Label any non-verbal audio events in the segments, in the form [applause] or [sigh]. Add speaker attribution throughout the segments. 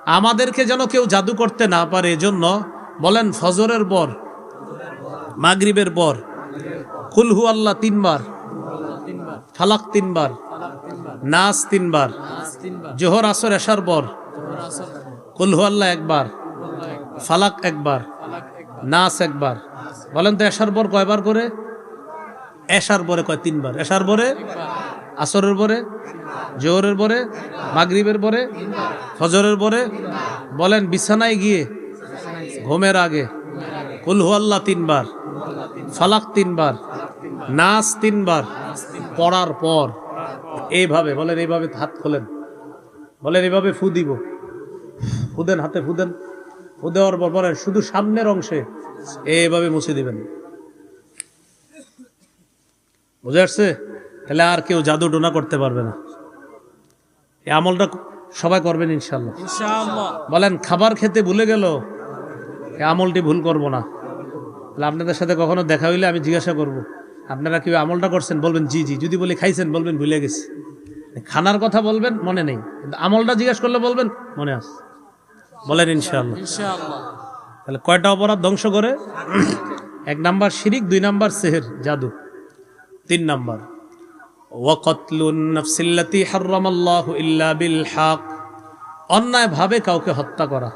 Speaker 1: আমাদেরকে যেন কেউ জাদু করতে না পারে এজন্য বলেন ফজরের পর, মাগরিবের পর কুলহু আল্লাহ তিনবার, ফালাক তিনবার, নাস তিনবার, জোহর আসর এশার পর কুলহু আল্লাহ একবার, ফালাক একবার, নাস একবার। বলেন তো এশার পর কয়বার করে? এশার পরে কয় তিনবার? এশার পরে আসরের পরে, জোহরের পরে, মাগরিবের পরে, ফজরের পরে বলেন, বিছানায় গিয়ে, ঘুমের আগে কুলহু আল্লাহ তিনবার, ফালাক তিনবার, নাচ তিনবার, পড়ার পর, এইভাবে, বলেন, এইভাবে হাত খোলেন, বলেন, এইভাবে ফু দিব, ফুদেন, হাতে ফুদেন, ফু দেওয়ার পর বলেন শুধু সামনের অংশে এইভাবে মুছে দিবেন। বুঝে আসছে? তাহলে আর কেউ জাদু ডোনা করতে পারবে না। এই আমলটা সবাই করবেন ইনশাল্লাহ বলেন খাবার খেতে ভুলে গেল এই আমলটি ভুল করব না। তাহলে আপনাদের সাথে কখনো দেখা হইলে আমি জিজ্ঞাসা করব আপনারা কেউ আমলটা করছেন? বলবেন জি জি যদি বলি খাইছেন বলবেন ভুলে গেছি। খানার কথা বলবেন মনে নেই। কিন্তু আমলটা জিজ্ঞাসা করলে বলবেন মনে আস বলেন ইনশাআল্লাহ। তাহলে কয়টা অপরাধ ধ্বংস করে? এক নাম্বার শিরিক দুই নাম্বার সেহের জাদু। তিন নাম্বার। ওয়াকতলুন নাফসিল্লাতি হাররামাল্লাহু ইল্লা বিল হক অন্যায়ভাবে কাউকে হত্যা করা।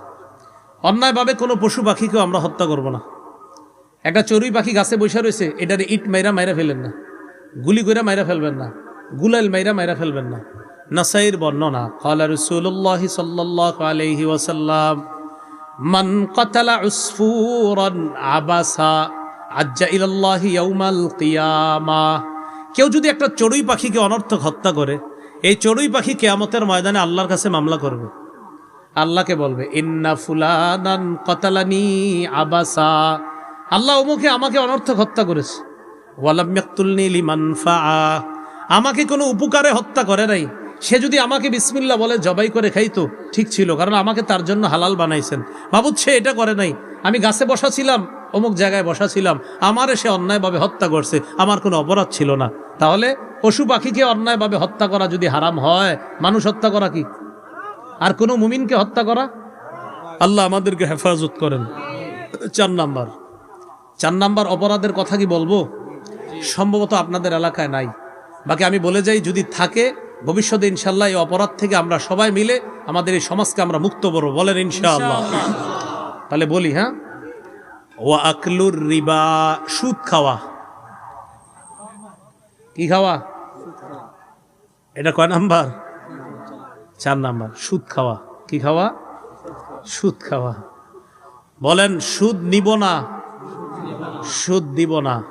Speaker 1: অন্যায়ভাবে কোনো পশু পাখিকেও আমরা হত্যা করব না। একটা চড়ুই পাখি গাছে বসে রয়েছে, এটারে ইট মাইরা মাইরা ফেলেন না। গুলি করে মাইরা ফেলবেন না। গুলাল মাইরা মাইরা ফেলবেন না। নাসাইর বর্ণনা কালা রসুল্লাহ সাল্লাহ আলাইহি ওয়াসাল্লাম, মান কাতালা উসফুরান আবাসা আজ্জা ইলাল্লাহি ইয়াউমাল কিয়ামা। কেউ যদি একটা চড়ুই পাখিকে অনর্থক হত্যা করে, এই চড়ুই পাখি কেয়ামতের ময়দানে আল্লাহর কাছে মামলা করবে। আল্লাহকে বলবে, ইন্না ফুলানান কতালানি আবাসা। আল্লাহ অমুকে আমাকে অনর্থক হত্যা করেছে। আমাকে কোনো উপকারে হত্যা করে নাই। সে যদি আমাকে বিসমিল্লা বলে, জবাই করে খাইতো ঠিক ছিল, কারণ আমাকে তার জন্য হালাল বানাইছেন। বাবুদ সে এটা করে নাই। আমি গাছে বসা ছিলাম অমুক জায়গায় বসা ছিলাম আমার সে অন্যায়ভাবে হত্যা করছে আমার কোনো অপরাধ ছিল না। তাহলে পশু পাখিকে অন্যায়ভাবে হত্যা করা যদি হারাম হয় মানুষ হত্যা করা কি? আর কোনো মুমিনকে হত্যা করা? আল্লাহ আমাদেরকে হেফাজত করেন। চার নাম্বার। চার নাম্বার অপরাধের কথা কি বলব? সম্ভবত আপনাদের এলাকায় নাই। বাকি আমি বলে যাই যদি থাকে ভবিষ্যতে ইনশাল্লাহ এই অপরাধ থেকে আমরা সবাই মিলে আমাদের এই সমাজকে আমরা মুক্ত করব বলেন ইনশাআল্লাহ। তাহলে বলি হ্যাঁ? ও আকলুর রিবা, সুদ খাওয়া। কি খাওয়া? এটা কয় নাম্বার? চার নাম্বার। সুদ খাওয়া। কি খাওয়া? সুদ খাওয়া। বলেন, সুদ নিব না। সুদ দিব না।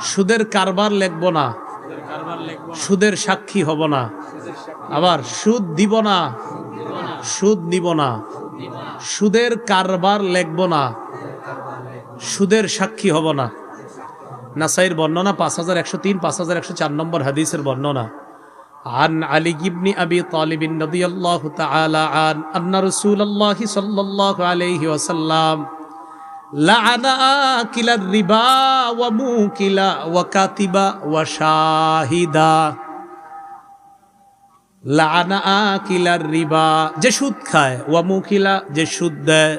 Speaker 1: সুদের কারবার লেখব না। সুদের সাক্ষী হব না। আবার সুদ দিব না। সুদ নিব না। সুদের কারবার লেখব না। সুদের সাক্ষী হব না নাসাইর বর্ণনা পাঁচ হাজার একশো তিন পাঁচ হাজার একশো চার নম্বর হাদিসের বর্ণনা عن علي بن أبي طالب رضي الله تعالى عن أن رسول الله صلى الله عليه وسلم لعن آكل الربا وموكل وكاتب وشاهدا لعن آكل الربا যে সুদ খায় ওয়ামুকিলা যে সুদ দেয়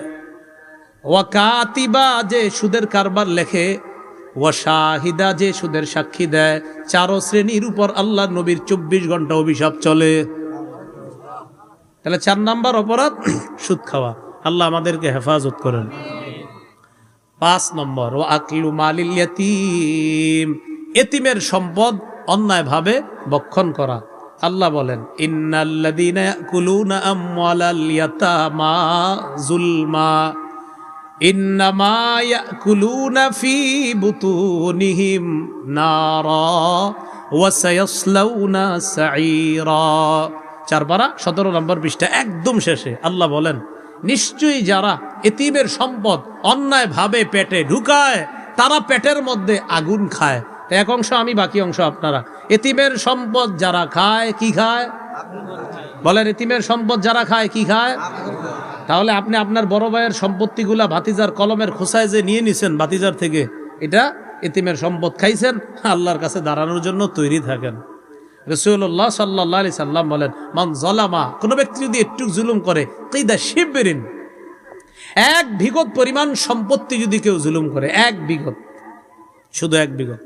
Speaker 1: ওয়াকাতিবা যে সুদের কারবার লেখে, ওয়াশাহিদা যে সুদের সাক্ষী দেয়, চারো শ্রেণির উপর আল্লাহ নবীর চব্বিশ ঘণ্টা অভিশাপ চলে। তাহলে চার নাম্বার অপরাধ, [clears throat] সুদ খাওয়া। আল্লাহ আমাদেরকে হেফাজত করেন। পাঁচ নম্বর ও আকলু মালিল এতিমের সম্পদ অন্যায়ভাবে বক্ষণ করা। আল্লাহ বলেন, ইন্নাল্লাযীনা ইয়াকুলুনা আমওয়ালাল ইয়াতামা যুলমা। সতেরো নম্বর একদম শেষে। আল্লাহ বলেন, নিশ্চয়ই যারা এতিমের সম্পদ অন্যায়ভাবে পেটে ঢুকায়, তারা পেটের মধ্যে আগুন খায়। এক অংশ আমি, বাকি অংশ আপনারা। এতিমের সম্পদ যারা খায়, কি খায়? বলেন, এতিমের সম্পদ যারা খায়, কি খায়? তাহলে আপনি আপনার বড় ভাইয়ের সম্পত্তিগুলা ভাতিজার কলমের খোসায় যে নিয়ে নিছেন ভাতিজার থেকে, এটা এতিমের সম্পদ খাইছেন, আল্লাহর কাছে দাঁড়ানোর জন্য তৈরি থাকেন। রসুল্লাহ সাল্লাহ আলি সাল্লাম বলেন, মান জলামা কোনো ব্যক্তি যদি একটু জুলুম করে, কিদা শিববেরিন এক বিগত পরিমাণ সম্পত্তি যদি কেউ জুলুম করে, এক বিগত, শুধু এক বিগত।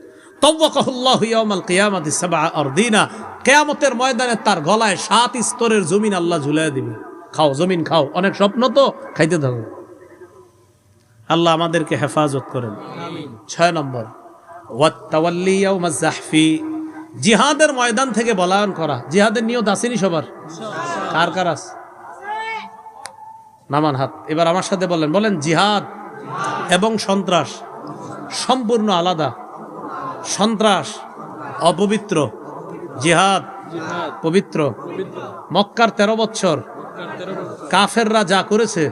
Speaker 1: কিয়ামতের ময়দানে তার গলায় সাত স্তরের জমিন আল্লাহ ঝুলাইয়া দিবে খাও, জমিন খাও, অনেক স্বপ্ন তো, খাইতে থাকো। আল্লাহ আমাদেরকে হেফাজত করেন। ছয় নম্বর জিহাদের ময়দান থেকে বলায়ন করা। জিহাদের নিয়ত আসেনি সবার? কার কার আছে? নামান হাত। এবার আমার সাথে বলেন বলেন জিহাদ এবং সন্ত্রাস সম্পূর্ণ আলাদা। সন্ত্রাস, অপবিত্র। জিহাদ, পবিত্র। মক্কার তেরো বছর কাফেররা যা করেছে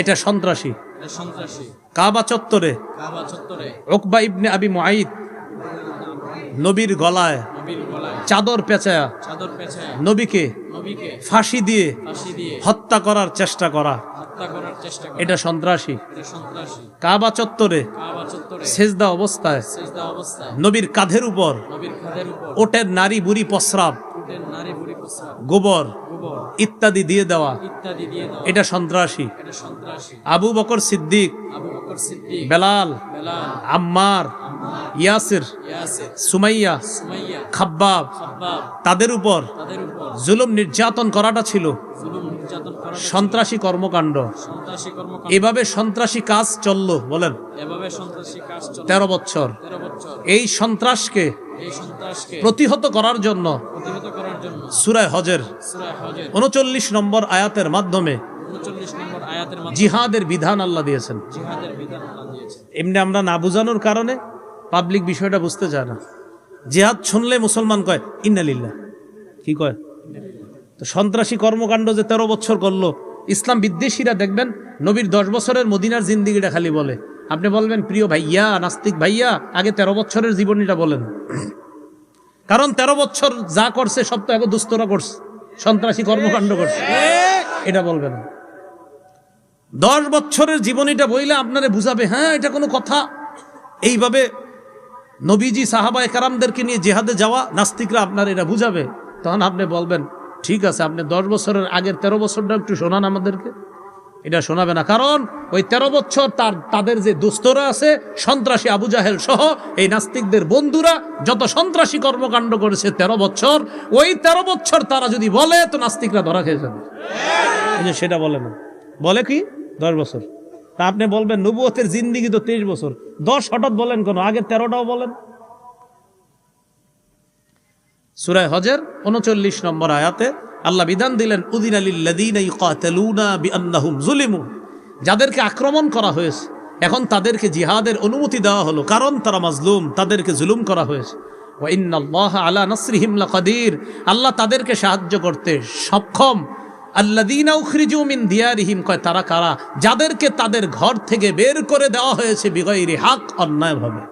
Speaker 1: এটা সন্ত্রাসী। কাবা চত্বরে ওকবা ইবনে আবি মুআইদ নবীর গলায় চাদর পেঁচায়া নবীকে ফাঁসি দিয়ে হত্যা করার চেষ্টা করা। এটা সন্ত্রাসী। কাবা চত্বরে সেজদা অবস্থায় নবীর কাঁধের উপর ওটের নারী বুড়ি প্রস্রাব গোবর ইত্যাদি দিয়ে দেওয়া। এটা সন্ত্রাসী। আবু বকর সিদ্দিক বেলাল আম্মার ইয়াসির সুমাইয়া খাব্বাব তাদের উপর জুলুম নির্যাতন করাটা ছিল। সন্ত্রাসী কর্মকাণ্ড। এভাবে সন্ত্রাসী কাজ চলল বলেন। তেরো বছর এই সন্ত্রাসকে প্রতিহত করার জন্য সুরায় হজের উনচল্লিশ নম্বর আয়াতের মাধ্যমে জিহাদের বিধান আল্লাহ দিয়েছেন। এমনি আমরা না বুঝানোর কারণে পাবলিক বিষয়টা বুঝতে চায় না। জিহাদ শুনলে মুসলমান কয় ইন্নালিল্লা কি কয়? তো সন্ত্রাসী কর্মকাণ্ড যে তেরো বছর করল ইসলাম বিদ্বেষীরা দেখবেন নবীর দশ বছরের মদিনার জিন্দিগিটা খালি বলে। আপনি বলবেন প্রিয় ভাইয়া নাস্তিক ভাইয়া আগে তেরো বছরের জীবনীটা বলেন। কারণ তেরো বছর যা করছে, সব তো আগে দুস্তরা করছে, সন্ত্রাসী কর্মকাণ্ড করছে। এটা বলবেন না। দশ বছরের জীবনীটা বইলে আপনারে বুঝাবে হ্যাঁ এটা কোনো কথা। এইভাবে নবীজি সাহাবায় কারামদেরকে নিয়ে জেহাদে যাওয়া, নাস্তিকরা আপনার এটা বুঝাবে। তখন আপনি বলবেন, ঠিক আছে, আপনি দশ বছরের আগের তেরো বছরটা একটু শোনান আমাদেরকে। এটা শোনাবে না। কারণ ওই তেরো বছর তার, তাদের যে দুস্তরা আছে, সন্ত্রাসী আবু জাহেল সহ এই নাস্তিকদের বন্ধুরা, যত সন্ত্রাসী কর্মকাণ্ড করেছে তেরো বছর, ওই তেরো বছর তারা যদি বলে, তো নাস্তিকরা ধরা খেয়ে যাবে। যে সেটা বলে না। বলে কি? দশ বছর। তা আপনি বলবেন নবুয়তের জিন্দিগি তো তেইশ বছর। দশ হঠাৎ বলেন কেন? আগের তেরোটাও বলেন। সুরায় হজের উনচল্লিশ নম্বর আয়াতে আল্লাহ বিধান দিলেন, উদিন আলিল্লাদিনাহুম জুলিমু যাদেরকে আক্রমণ করা হয়েছে, এখন তাদেরকে জিহাদের অনুমতি দেওয়া হলো, কারণ তারা মাজলুম, তাদেরকে জুলুম করা হয়েছে। আলা নাসরিহিম লাকাদির, আল্লাহ তাদেরকে সাহায্য করতে সক্ষম। কয় তারা কারা? যাদেরকে তাদের ঘর থেকে বের করে দেওয়া হয়েছে বিগয়রি হাক, অন্যায়ভাবে।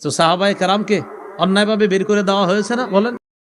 Speaker 1: তো সাহাবাই কারামকে অন্যায়ভাবে বের করে দেওয়া হয়েছে না, বলেন?